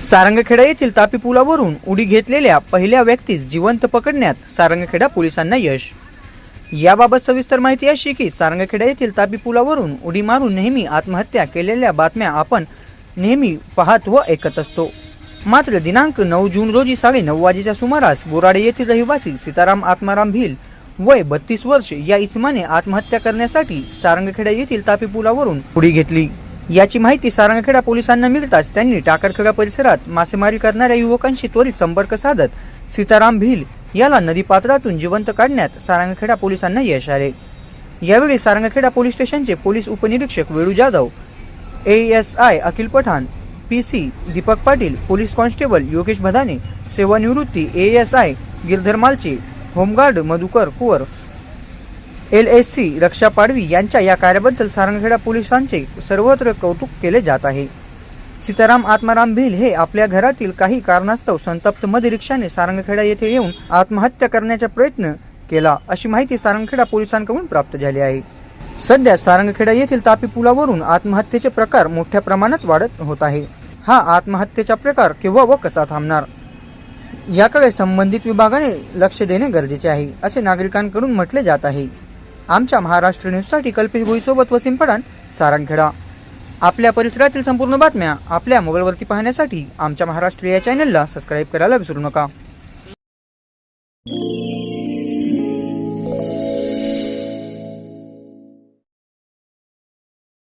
सारंगखेडा येथील तापी पुलावरून उडी घेतलेल्या पहिल्या व्यक्तीस जिवंत पकडण्यात सारंगखेडा पोलिसांना यश. याबाबत सविस्तर माहिती अशी की सारंगखेडा येथील तापी पुलावरून उडी मारून नेहमी आत्महत्या केलेल्या बातम्या आपण नेहमी पाहत व ऐकत असतो. मात्र दिनांक नऊ जून रोजी साडे नऊ वाजेच्या सुमारास बोराडे येथील रहिवासी सीताराम आत्माराम भिल वय बत्तीस वर्ष या इसमाने आत्महत्या करण्यासाठी सारंगखेडा येथील तापी पुलावरून उडी घेतली. याची माहिती सारंगखेडा पोलिसांना मिळताच त्यांनी टाकरखेडा परिसरात मासेमारी करणाऱ्या युवकांशी त्वरित संपर्क साधत सीताराम भिल याला नदीपात्रातून जिवंत काढण्यात सारंगखेडा पोलिसांना यश आले. यावेळी सारंगखेडा पोलीस स्टेशनचे पोलीस उपनिरीक्षक Velu Jadhav A S I Akhil Pathan P C Deepak Patil police constable Yogesh Bhadane सेवानिवृत्ती A S I Girdhar मालचे home guard Madhukar Kuwar L S C Raksha Padvi यांच्या या कार्याबद्दल सारंगखेडा पोलिसांचे सर्वत्र कौतुक केले जात आहे. सीताराम आत्माराम भिल हे आपल्या घरातील काही कारणास्तव संतप्त मधरिक्षाने सारंगखेडा येथे येऊन आत्महत्या करण्याचा प्रयत्न केला अशी माहिती सारंगखेडा पोलिसांकडून प्राप्त झाली आहे. सध्या सारंगखेडा येथील तापी पुलावरून आत्महत्येचे प्रकार मोठ्या प्रमाणात वाढत होत आहे. हा आत्महत्येचा प्रकार केव्हा व कसा थांबणार? याकडे संबंधित विभागाने लक्ष देणे गरजेचे आहे असे नागरिकांकडून म्हटले जात आहे. आमच्या महाराष्ट्र न्यूजसाठी कल्पेश भोईसोबत वसीम पडान सारंगखेडा. आपल्या परिसरातील संपूर्ण बातम्या आपल्या मोबाईलवरती पाहण्यासाठी आमच्या महाराष्ट्र या चॅनलला सबस्क्राईब करायला विसरू नका.